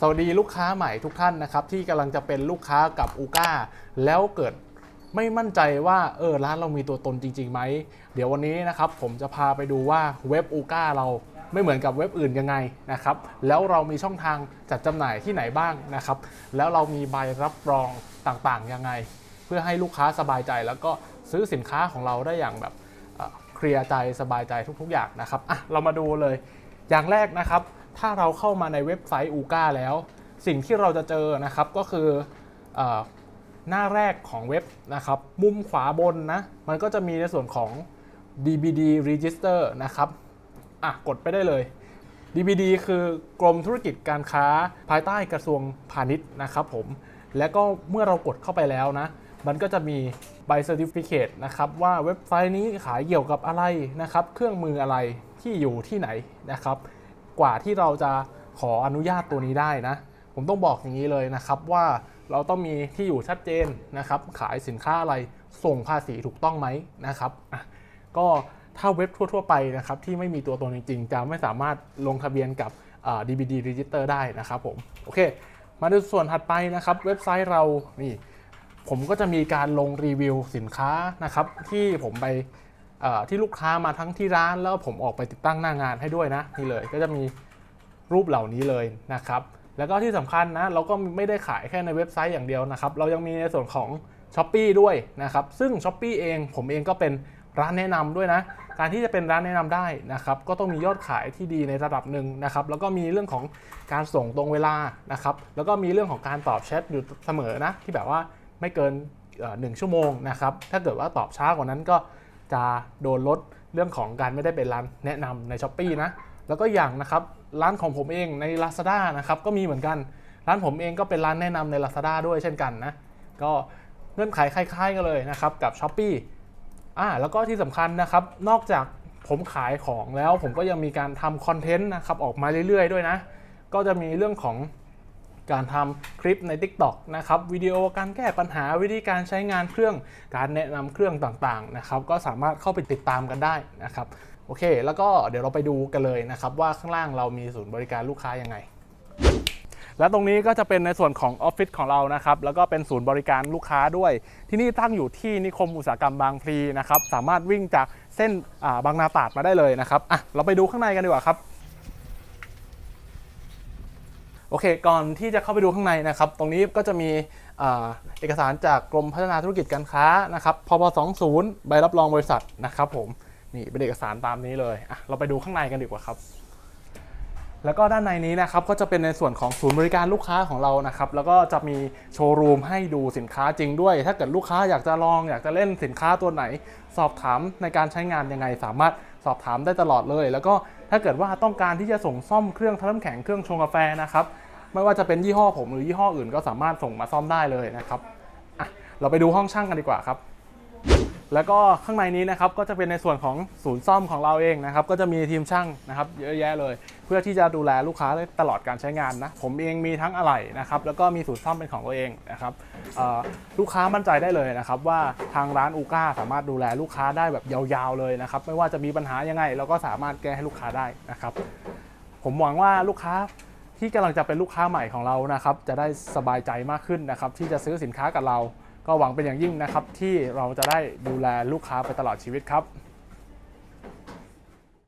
สวัสดีลูกค้าใหม่ทุกท่านนะครับที่กำลังจะเป็นลูกค้ากับอูก้าแล้วเกิดไม่มั่นใจว่าเออร้านเรามีตัวตนจริงๆไหม เดี๋ยววันนี้นะครับผมจะพาไปดูว่าเว็บอูก้าเราไม่เหมือนกับเว็บอื่นยังไงนะครับแล้วเรามีช่องทางจัดจำหน่ายที่ไหนบ้างนะครับแล้วเรามีใบรับรองต่างๆยังไง เพื่อให้ลูกค้าสบายใจ แล้วก็ซื้อสินค้าของเราได้อย่างแบบเคลียร์ใจสบายใจทุกๆอย่างนะครับอะเรามาดูเลยอย่างแรกนะครับ ถ้าเราเข้ามาในเว็บไซต์อูก้าแล้ว สิ่งที่เราจะเจอนะครับก็คืออหน้าแรกของเว็บนะครับมุมขวาบนนะมันก็จะมีในส่วนของ DBD Register นะครับอะกดไปได้เลย DBD คือกรมธุรกิจการค้าภายใต้กระทรวงพาณิชย์นะครับผมแล้วก็เมื่อเรากดเข้าไปแล้วนะ มันก็จะมีใบเซอร์ติฟิเคตนะครับว่าเว็บไซต์นี้ขายเกี่ยวกับอะไรนะครับ เครื่องมืออะไรที่อยู่ที่ไหนนะครับ กว่าที่เราจะขออนุญาตตัวนี้ได้นะ ผมต้องบอกอย่างนี้เลยนะครับว่าเราต้องมีที่อยู่ชัดเจนนะครับ ขายสินค้าอะไรส่งภาษีถูกต้องไหมนะครับก็ถ้าเว็บทั่ว ๆ ไปนะครับที่ไม่มีตัวตนจริงๆจะไม่สามารถลงทะเบียนกับ DBD Register ได้นะครับผมโอเค มาดูส่วนถัดไปนะครับ เว็บไซต์เรานี่ผมก็จะมีการลงรีวิวสินค้านะครับ ที่ผมไป ที่ลูกค้ามาทั้งที่ร้านแล้วผมออกไปติดตั้งหน้างานให้ด้วยนะนี่เลยก็จะมีรูปเหล่านี้เลยนะครับ แล้วก็ที่สำคัญนะเราก็ไม่ได้ขายแค่ในเว็บไซต์อย่างเดียวนะครับ เรายังมีในส่วนของ s h อ p e e ด้วยนะครับ ซึ่ง s h อ p e e เองผมเองก็เป็นร้านแนะนำด้วยนะ การที่จะเป็นร้านแนะนำได้นะครับ ก็ต้องมียอดขายที่ดีในระดับหนึ่งนะครับ แล้วก็มีเรื่องของการส่งตรงเวลานะครับ แล้วก็มีเรื่องของการตอบแชทอยู่เสมอนะที่แบบว่าไม่เกินหนึ่งชั่วโมงนะครับ ถ้าเกิดว่าตอบช้ากว่านั้นก็ จะโดนลดเรื่องของการไม่ได้เป็นร้านแนะนำใน s h อ p e e นะ แล้วก็อย่างนะครับร้านของผมเองใน Lazada นะครับก็มีเหมือนกัน ร้านผมเองก็เป็นร้านแนะนำใน Lazada ด้วยเช่นกันนะ ก็เงื่อนไขคล้ายๆกันเลยนะครับกับ s h อ p e e อ่าแล้วก็ที่สำคัญนะครับนอกจากผมขายของแล้วผมก็ยังมีการทำคอนเทนต์นะครับออกมาเรื่อยๆ ด้วยนะ ก็จะมีเรื่องของ การทำคลิปใน TikTok นะครับวิดีโอการแก้ปัญหาวิธีการใช้งานเครื่องการแนะนำเครื่องต่างๆนะครับก็สามารถเข้าไปติดตามกันได้นะครับโอเค แล้วก็เดี๋ยวเราไปดูกันเลยนะครับว่าข้างล่างเรามีศูนย์บริการลูกค้ายังไง และตรงนี้ก็จะเป็นในส่วนของออฟฟิศของเรานะครับ แล้วก็เป็นศูนย์บริการลูกค้าด้วย ที่นี่ตั้งอยู่ที่นิคมอุตสาหกรรมบางพลีนะครับ สามารถวิ่งจากเส้นาบางนาตราดมาได้เลยนะครับอะเราไปดูข้างในกันดีกว่าครับ โอเค ก่อนที่จะเข้าไปดูข้างในนะครับ ตรงนี้ก็จะมีเอกสารจากกรมพัฒนาธุรกิจการค้านะครับพบ20 ใบรับรองบริษัทนะครับผม นี่เป็นเอกสารตามนี้เลยอะเราไปดูข้างในกันดีกว่าครับ แล้วก็ด้านในนี้นะครับก็จะเป็นในส่วนของศูนย์บริการลูกค้าของเรานะครับ แล้วก็จะมีโชว์รูมให้ดูสินค้าจริงด้วย ถ้าเกิดลูกค้าอยากจะลองอยากจะเล่นสินค้าตัวไหน สอบถามในการใช้งานยังไงสามารถสอบถามได้ตลอดเลย แล้วก็ ถ้าเกิดว่าต้องการที่จะส่งซ่อมเครื่องทำน้ำแข็งเครื่องชงกาแฟนะครับไม่ว่าจะเป็นยี่ห้อผมหรือยี่ห้ออื่นก็สามารถส่งมาซ่อมได้เลยนะครับเราไปดูห้องช่างกันดีกว่าครับ แล้วก็ข้างในนี้นะครับก็จะเป็นในส่วนของศูนย์ซ่อมของเราเองนะครับก็จะมีทีมช่างนะครับเยอะแยะเลย เพื่อที่จะดูแลลูกค้าได้ตลอดการใช้งานนะผมเองมีทั้งอะไหล่นะครับแล้วก็มีศูนย์ซ่อมเป็นของตัวเองนะครับลูกค้ามั่นใจได้เลยนะครับว่าทางร้านอูก้าสามารถดูแลลูกค้าได้แบบยาวๆเลยนะครับไม่ว่าจะมีปัญหายังไง เราก็สามารถแก้ให้ลูกค้าได้นะครับผมหวังว่าลูกค้าที่กำลังจะเป็นลูกค้าใหม่ของเรานะครับจะได้สบายใจมากขึ้นนะครับที่จะซื้อสินค้ากับเรา ก็หวังเป็นอย่างยิ่งนะครับที่เราจะได้ดูแลลูกค้าไปตลอดชีวิตครับ